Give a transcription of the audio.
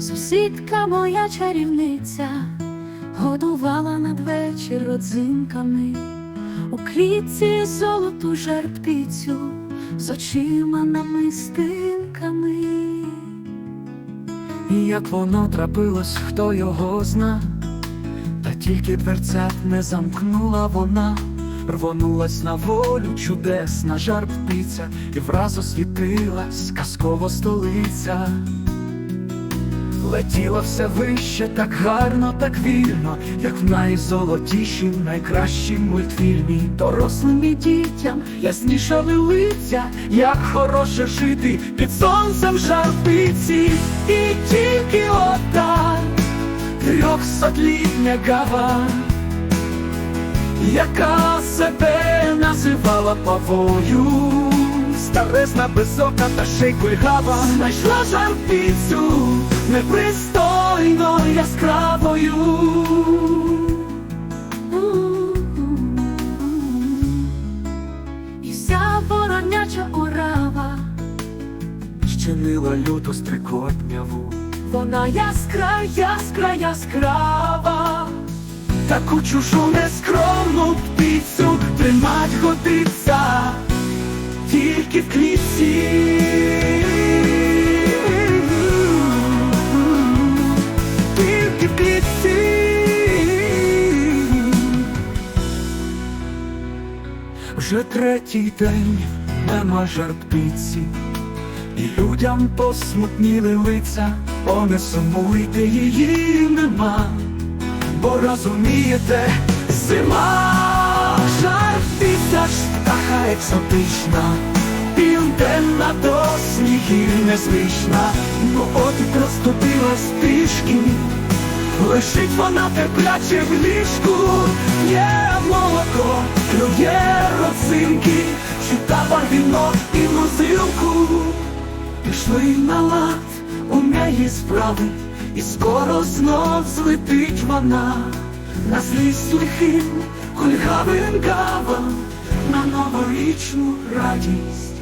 Сусідка моя чарівниця годувала надвечір родзинками у клітці золоту жерптицю з очима намистинками. І як воно трапилось, хто його зна, та тільки дверцят не замкнула вона, рвонулась на волю чудесна жар птиця, і враз освітилась казково столиця. Летіла все вище, так гарно, так вільно, як в найзолотішім, найкращім мультфільмі. Дорослим і дітям яснішали лиця, як хороше жити під сонцем жарпиці. І тільки ота трьохсотлітня гава, яка себе називала павою. Старезна безока та ще й кульгава Знайшла жарпицю непристойно яскравою. І вся вороняча орава, Щинила люту стрикотняву, вона яскра, яскра, яскрава. таку чужу нескромну птицю тримать годиться тільки в клітці. Вже третій день нема жар птиці, і людям посмутніли лиця, о не сумуйте, її нема, бо розумієте, зима жар птиця ж птаха екзотична, південна до снігів незвична, ну от і простудилась трішки. Лежить вона тепляче в ліжку, є молоко, клює родзинки, читава віно і музилку. Пішли на лад у неї справи, і скоро знов злетить вона. На злість лихим кульгавим гавам, на новорічну радість.